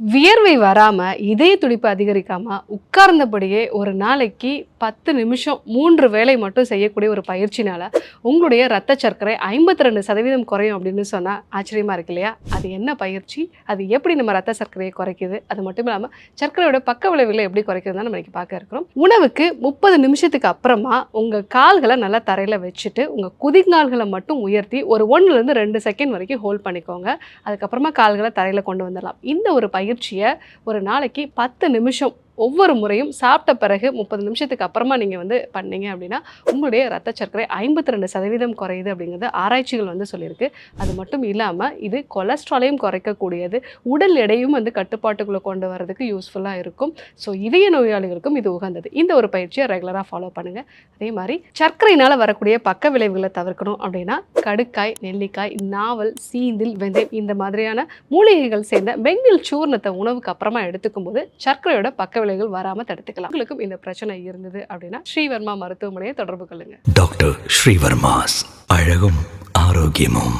வியர்வை வராமல் இதய துடிப்பு அதிகரிக்காமல் உட்கார்ந்தபடியே ஒரு நாளைக்கு பத்து நிமிஷம் மூன்று வேலை மட்டும் செய்யக்கூடிய ஒரு பயிற்சினால உங்களுடைய ரத்த சர்க்கரை ஐம்பத்தி ரெண்டு சதவீதம் குறையும் அப்படின்னு சொன்னால் ஆச்சரியமாக இருக்கு இல்லையா? அது என்ன பயிற்சி? அது எப்படி நம்ம ரத்த சர்க்கரையை குறைக்குது? அது மட்டும் இல்லாமல் சர்க்கரையோட பக்க விளைவுகளை எப்படி குறைக்குதுன்னு நம்ம இன்றைக்கி பார்க்க இருக்கிறோம். உணவுக்கு முப்பது நிமிஷத்துக்கு அப்புறமா உங்கள் கால்களை நல்லா தரையில் வச்சுட்டு உங்கள் குதிங்கால்களை மட்டும் உயர்த்தி ஒரு ஒன்றுலேருந்து ரெண்டு செகண்ட் வரைக்கும் ஹோல்ட் பண்ணிக்கோங்க. அதுக்கப்புறமா கால்களை தரையில் கொண்டு வந்துடலாம். இந்த ஒரு பயிற்சியை ஒரு நாளைக்கு பத்து நிமிஷம் ஒவ்வொரு முறையும் சாப்பிட்ட பிறகு முப்பது நிமிஷத்துக்கு அப்புறமா நீங்கள் வந்து பண்ணீங்க அப்படின்னா உங்களுடைய ரத்த சர்க்கரை ஐம்பத்தி ரெண்டு சதவீதம் குறையுது அப்படிங்கிறது ஆராய்ச்சிகள் வந்து சொல்லியிருக்கு. அது மட்டும் இல்லாமல் இது கொலஸ்ட்ராலையும் குறைக்கக்கூடியது. உடல் எடையும் வந்து கட்டுப்பாட்டுக்குள்ளே கொண்டு வரதுக்கு யூஸ்ஃபுல்லாக இருக்கும். ஸோ இதய நோயாளிகளுக்கும் இது உகந்தது. இந்த ஒரு பயிற்சியை ரெகுலராக ஃபாலோ பண்ணுங்கள் அதே மாதிரி சர்க்கரையினால் வரக்கூடிய பக்க விளைவுகளை தவிர்க்கணும் அப்படின்னா கடுக்காய் நெல்லிக்காய் நாவல் சீந்தில் வெந்தயம் இந்த மாதிரியான மூலிகைகள் சேர்ந்த வெண்ணில் சூர்ணத்தை உணவுக்கு அப்புறமா எடுத்துக்கும் போது சர்க்கரையோட பக்க விளைவுகள் வராமல் தடுத்துக்கலாம். உங்களுக்கும் இந்த பிரச்சனை இருந்தது அப்படின்னா ஸ்ரீவர்மா மருத்துவமனையை தொடர்பு கொள்ளுங்க. டாக்டர் ஸ்ரீவர்மாஸ் அழகும் ஆரோக்கியமும்.